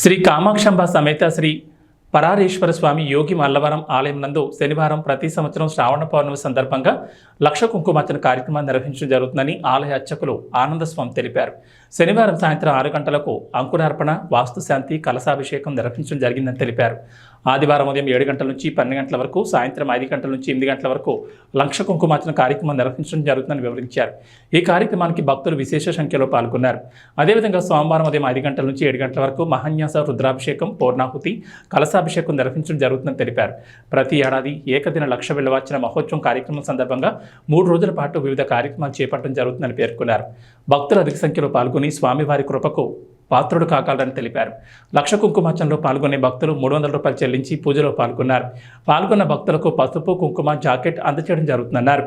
శ్రీ కామాక్షంబ సమేత శ్రీ పరారేశ్వర స్వామి యోగి మల్లవరం ఆలయం నందు శనివారం ప్రతి సంవత్సరం శ్రావణ పౌర్ణమి సందర్భంగా లక్ష కుంకుమార్చన కార్యక్రమాన్ని నిర్వహించడం జరుగుతుందని ఆలయ అర్చకులు ఆనందస్వామి తెలిపారు. శనివారం సాయంత్రం ఆరు గంటలకు అంకురార్పణ వాస్తుశాంతి కలశాభిషేకం నిర్వహించడం జరిగిందని తెలిపారు. ఆదివారం ఉదయం ఏడు గంటల నుంచి పన్నెండు గంటల వరకు సాయంత్రం ఐదు గంటల నుంచి ఎనిమిది గంటల వరకు లక్ష కుంకుమార్చన కార్యక్రమం నిర్వహించడం జరుగుతుందని వివరించారు. ఈ కార్యక్రమానికి భక్తులు విశేష సంఖ్యలో పాల్గొన్నారు. అదేవిధంగా సోమవారం ఉదయం ఐదు గంటల నుంచి ఏడు గంటల వరకు మహాన్యాస రుద్రాభిషేకం పూర్ణాహుతి కలశాభిషేకం నిర్వహించడం జరుగుతుందని తెలిపారు. ప్రతి ఏడాది ఏకదిన లక్ష వెళ్ళవచ్చిన మహోత్సవం కార్యక్రమం సందర్భంగా మూడు రోజుల పాటు వివిధ కార్యక్రమాలు చేపట్టడం జరుగుతుందని పేర్కొన్నారు. భక్తులు అధిక సంఖ్యలో పాల్గొని స్వామివారి కృపకు పాత్రుడు కాగలరని తెలిపారు. లక్ష కుంకుమార్చనలో పాల్గొనే భక్తులు మూడు వందల రూపాయలు చెల్లించి పూజలో పాల్గొన్నారు. పాల్గొన్న భక్తులకు పసుపు కుంకుమ జాకెట్ అందచేయడం జరుగుతుందన్నారు.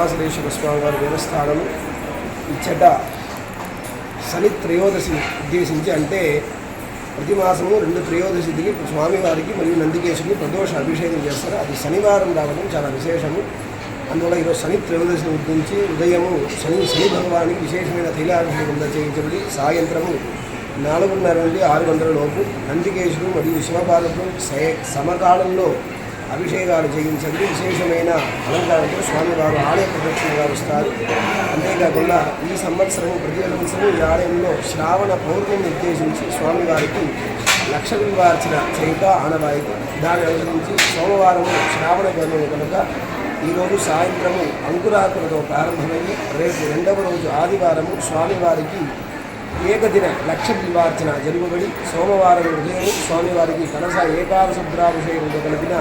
పరాశరేశ్వర స్వామి వారి దేవస్థానం ఇచ్చట శని త్రయోదశి ఉద్దేశించి అంటే ప్రతి మాసము రెండు త్రయోదశికి స్వామివారికి మరియు నందికేశుడికి ప్రదోష అభిషేకం చేస్తారు. అది శనివారం రావడం చాలా విశేషము. అందువల్ల ఈరోజు శని త్రయోదశిని ఉద్దించి ఉదయము శని శని భగవానికి విశేషమైన తైలాభిషేకం చేయించబడి సాయంత్రము నాలుగున్నర నుండి ఆరు గంటల లోపు నందికేశుడు మరియు శివపార్వతులు సే- సమకాలంలో అభిషేకాలు చేయించండి. విశేషమైన అలంకారంతో స్వామివారు ఆలయ ప్రదక్షిణగా వస్తారు అంతేకాకుండా ఈ సంవత్సరం ప్రతి సంవత్సరం ఈ ఆలయంలో శ్రావణ పౌర్ణమిని ఉద్దేశించి స్వామివారికి లక్ష వివార్చన చేయుట ఆనవాయితీ. దాన్ని అనుసరించి సోమవారం శ్రావణ పౌర్ణమి కనుక ఈరోజు సాయంత్రము అంకురాకులతో ప్రారంభమయ్యి రేపు రెండవ రోజు ఆదివారము స్వామివారికి ఏకదిన లక్ష వివార్చన జరుగుబడి సోమవారం ఉదయం స్వామివారికి కలస ఏకాదశుద్రాభిషేకంతో కలిపిన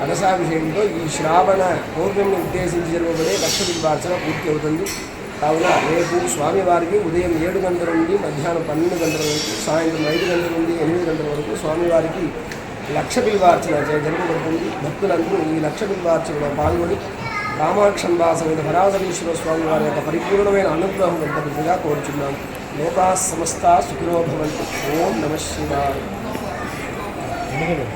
కలశాభిషేకంతో ఈ శ్రావణ పౌర్ణమిని ఉద్దేశించి జరగబడే లక్ష బిల్వార్చన పూర్తి అవుతుంది. కావున రేపు స్వామివారికి ఉదయం ఏడు గంటల నుండి మధ్యాహ్నం పన్నెండు గంటల వరకు సాయంత్రం ఐదు గంటల నుండి ఎనిమిది గంటల వరకు స్వామివారికి లక్ష బిల్వార్చన జరగబడుతుంది భక్తులందరూ ఈ లక్ష బిల్వార్చనలో పాల్గొని రామాక్షంబా సమేత పరాశరీశ్వర స్వామి వారి యొక్క పరిపూర్ణమైన అనుగ్రహం పొందబడిగా కోరుచున్నాం. లోకా సమస్త సుఖినో భవంతు. ఓం నమ శివాయ. 本当に。